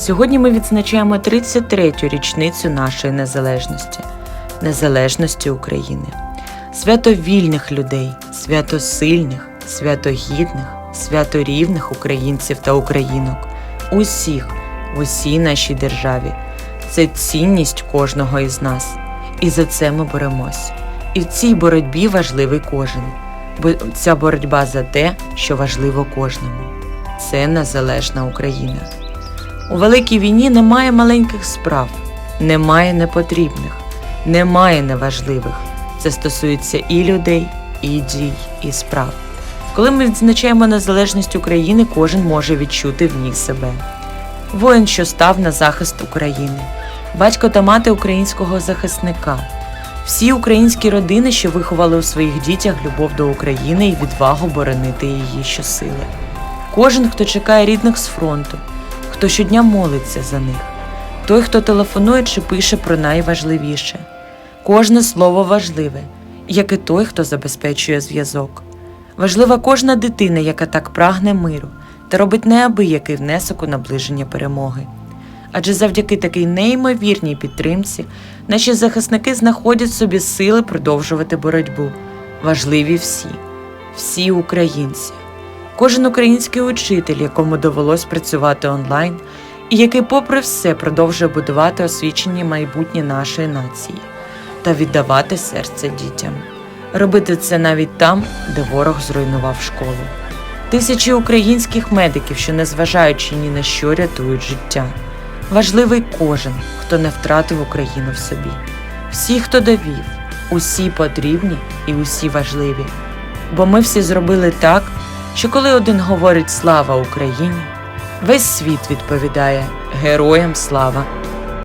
Сьогодні ми відзначаємо 33-ю річницю нашої незалежності, незалежності України, свято вільних людей, свято сильних, свято гідних, свято рівних українців та українок, усіх в усій нашій державі. Це цінність кожного із нас, і за це ми боремось. І в цій боротьбі важливий кожен, бо ця боротьба за те, що важливо кожному. Це незалежна Україна. У великій війні немає маленьких справ, немає непотрібних, немає неважливих. Це стосується і людей, і дій, і справ. Коли ми відзначаємо незалежність України, кожен може відчути в ній себе. Воїн, що став на захист України, батько та мати українського захисника, всі українські родини, що виховали у своїх дітях любов до України і відвагу боронити її щосили. Кожен, хто чекає рідних з фронту, хто щодня молиться за них, той, хто телефонує чи пише про найважливіше. Кожне слово важливе, як і той, хто забезпечує зв'язок. Важлива кожна дитина, яка так прагне миру та робить неабиякий внесок у наближення перемоги. Адже завдяки такій неймовірній підтримці наші захисники знаходять собі сили продовжувати боротьбу. Важливі всі, всі українці, кожен український учитель, якому довелось працювати онлайн, і який, попри все, продовжує будувати освічені майбутнє нашої нації та віддавати серце дітям. Робити це навіть там, де ворог зруйнував школу. Тисячі українських медиків, що незважаючи ні на що рятують життя. Важливий кожен, хто не втратив Україну в собі. Всі, хто довів, усі потрібні і усі важливі. Бо ми всі зробили так, що коли один говорить слава Україні, весь світ відповідає Героям слава!